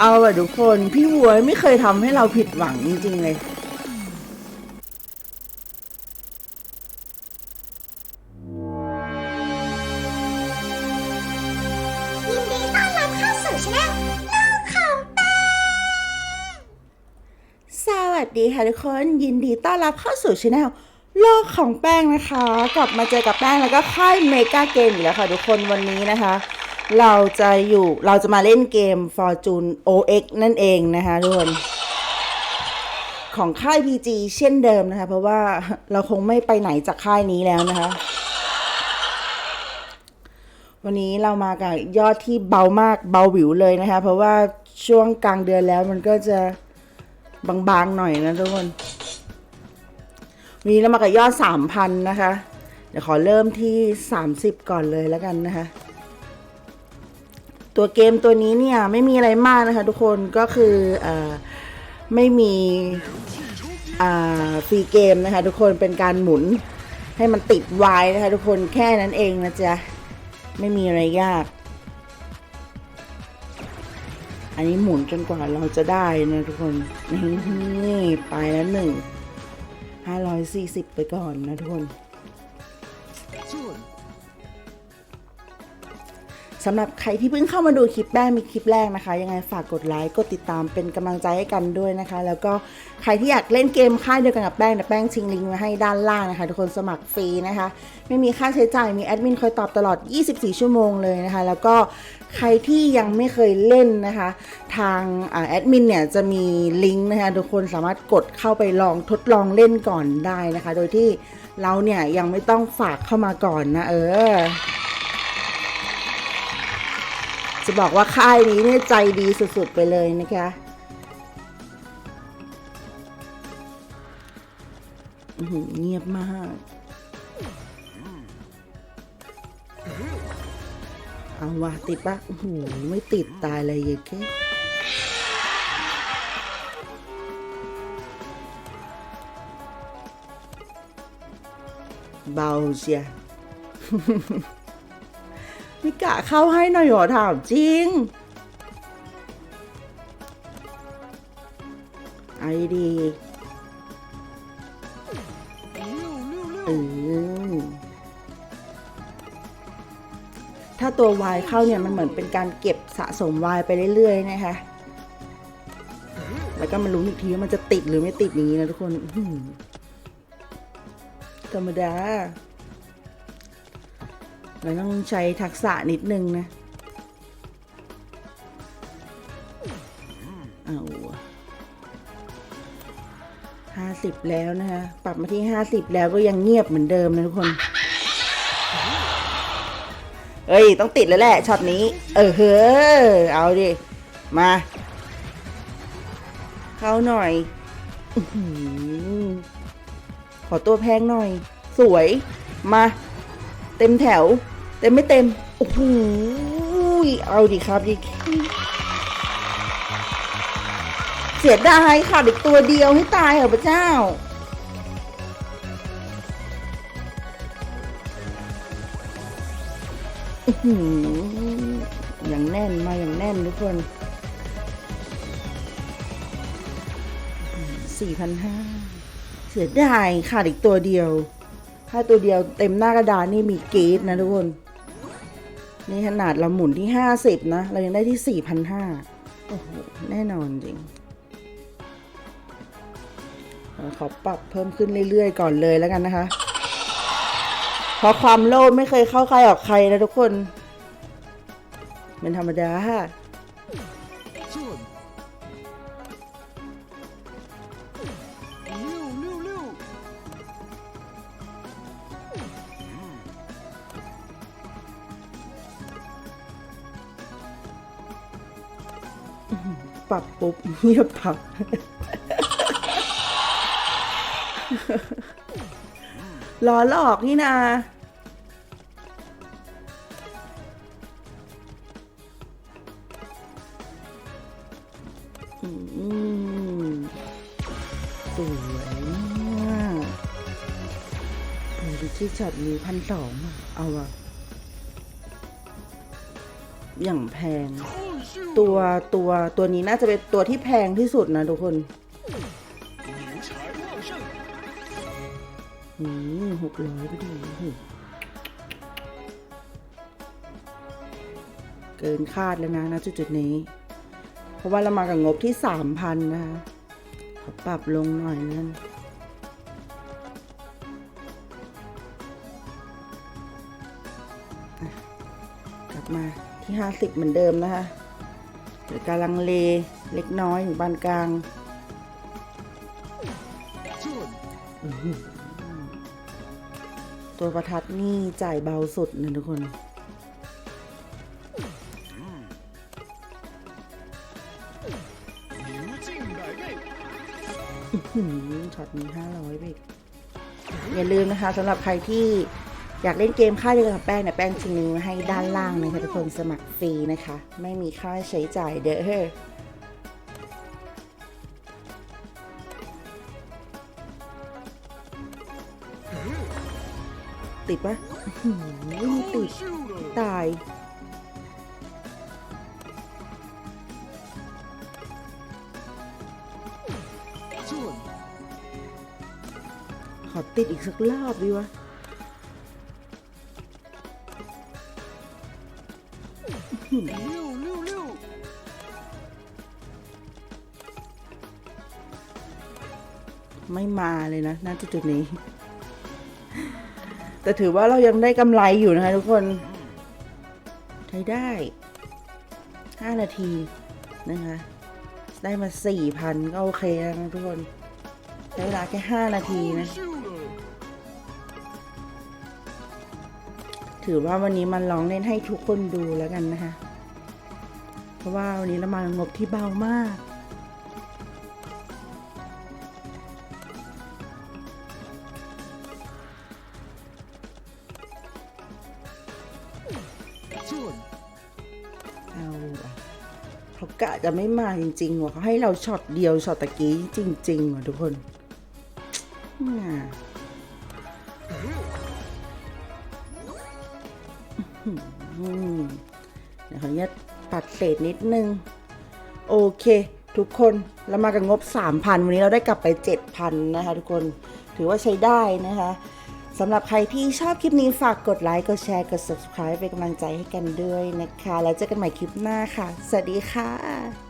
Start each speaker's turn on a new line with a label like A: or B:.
A: เอาอะทุกคน พี่วัวไม่เคยทำให้เราผิดหวังจริงๆเลย
B: ยินดีต้อนรับเข้าสู่ช่องโลกของแป้ง
A: สวัสดีค่ะทุกคนยินดีต้อนรับเข้าสู่ช anel โลกของแป้งนะคะ กลับมาเจอกับแป้งแล้วก็ค่ายเมกาเกมอีกแล้วค่ะทุกคนวันนี้นะคะ เราจะอยู่เราจะมาเล่นเกม Fortune OX นั่นเองนะคะทุกคนของค่าย PG เช่นเดิมนะคะ เพราะว่าเราคงไม่ไปไหนจากค่ายนี้แล้วนะคะ วันนี้เรามากับยอดที่เบามากเบาหวิวเลยนะคะ เพราะว่าช่วงกลางเดือนแล้วมันก็จะบางๆหน่อยนะทุกคนวันนี้เรามากับยอดสามพันนะคะ เดี๋ยวขอเริ่มที่สามสิบก่อนเลยแล้วกันนะคะ ตัวเกมตัวนี้เนี่ยไม่มีอะไรมากนะคะทุกคนก็คืออไม่มีฟรีเกมนะคะทุกคนเป็นการหมุนให้มันติดไว้นะคะทุกคนแค่นั้นเองนะจ๊ะ ไม่มีอะไรยาก อันนี้หมุนจนกว่าเราจะได้นะทุกคนนี่ไปแล้วหนึ่งห้าร้อยสี่สิบไปก่อนนะทุกคน สำหรับใครที่เพิ่งเข้ามาดูคลิปแรกมีคลิปแรกนะคะ ยังไงฝากกดไลค์กดติดตามเป็นกำลังใจให้กันด้วยนะคะ แล้วก็ใครที่อยากเล่นเกมค่ายเดียวกันกับแป้งเดี๋ยแป้งทิ้งลิงก์ไว้ให้ด้านล่างนะคะ ทุกคนสมัครฟรีนะคะ ไม่มีค่าใช้จ่ายมีแอดมินคอยตอบตลอด 24 ชั่วโมงเลยนะคะ แล้วก็ใครที่ยังไม่เคยเล่นนะคะ ทางอแอดมินเนี่ยจะมีลิงก์นะคะทุกคนสามารถกดเข้าไปลองทดลองเล่นก่อนได้นะคะ โดยที่เราเนี่ยยังไม่ต้องฝากเข้ามาก่อนนะเออ จะบอกว่าค่ายนี้เนี่ยใจดีสุดๆไปเลยนะคะเงียบมาก เอาว่ะติดปะโอ้โหไม่ติดตายเลยเยแค่เบาเชีย ม่กะเข้าให้หน่อยหรอถามจริง ไอดีเออถ้าตัววายเข้าเนี่ยมันเหมือนเป็นการเก็บสะสมวายไปเรื่อยๆ นะคะ แล้วก็มาลุ้อีกทีว่ามันจะติดหรือไม่ติดอย่างนี้นะทุกคนธรรมดา เราต้องใช้ทักษะนิดนึงนะเอาห้าสิบแล้วนะคะ ปรับมาที่ห้าสิบแล้วก็ยังเงียบเหมือนเดิมนะทุกคน เอ้ย ต้องติดแล้วแหละช็อตนี้ เออเฮ้อเอาดิ มา เข้าหน่อยอขอตัวแพงหน่อย สวย มา เต็มแถว เต็มไม่เต็ม โอ้โหเอาดิครับดิเสียดายขาดอีกตัวเดียวให้ตายเหรอพระเจ้า อย่างแน่นมาอย่างแน่นทุกคนสี่พันห้าเสียดายขาดอีกตัวเดียว ถ้าตัวเดียวเต็มหน้ากระดานนี่มีเกรีดนะทุกคน นี่ขนาดเราหมุนที่ห้าสิบนะ เรายังได้ที่สี่พันห้าโอ้โห แน่นอนจริงขอปรับเพิ่มขึ้นเรื่อยๆ ก่อนเลยแล้วกันนะคะ เพราะความโลภไม่เคยเข้าใครออกใครนะทุกคนเป็นธรรมดา ปรับปุ๊บเงียบปับล้อหลอกนี่นาสวยมากดูที่ช็อตนี้พันสองเอาอะ อย่างแพง ตัวตัวตัวนี้น่าจะเป็นตัวที่แพงที่สุดนะทุกคนอืมหกร้อยไปดูเกินคาดแล้วนะนะจุดๆนี้ เพราะว่าเรามากับงบที่สามพันนะคขอปรับลงหน่อยนั่นกลับมา ที่ 50 เหมือนเดิมนะคะหรือกาลังเลเล็กน้อยอยู่บานกลางตัวประทัดนี่จ่ายเบาสุดนะทุกคน ช็อตนี้ห้าร้อยไปอย่าลืมนะคะสำหรับใครที่ อยากเล่นเกมค่าเดียวกับแป้งเนี่ยแป้งทิ้งลิงก์วให้ด้านล่างนะคะทุกคนสมัครฟรีนะคะ ไม่มีค่าใช้จ่ายเด้อเฮ้ติดปะไม่ติด ตาย ขอติดอีกสักรอบดีวะ
C: 六六六，
A: ไม่มาเลยนะณจุดๆนี้ แต่ถือว่าเรายังได้กำไรอยู่นะคะทุกคน ใช้ได้ 5 นาทีนะคะ ได้มา 4,000 ก็โอเคแล้วนะทุกคน ใช้เวลาแค่ 5 นาทีนะ
C: 秀了，
A: ถือว่าวันนี้มันลองเล่นให้ทุกคนดูแล้วกันนะคะ เพ ราะว่าวันนี้เรามางบที่เบามาก
C: 这里
A: เอาอะเขากะจะไม่มาจริงๆว่ะเขาให้เราช็อตเดียวช็อตตะกี้จริงๆว่ะทุกคนเนี่ยอืมเดี๋ยวขออนุญาต ตัดเศษนิดนึง โอเค ทุกคนเรามากับงบ 3,000 วันนี้เราได้กลับไป 7,000 นะคะทุกคนถือว่าใช้ได้นะคะสำหรับใครที่ชอบคลิปนี้ฝากกดไลค์กดแชร์กด subscribe เป็นกำลังใจให้กันด้วยนะคะ แล้วเจอกันใหม่คลิปหน้าค่ะ สวัสดีค่ะ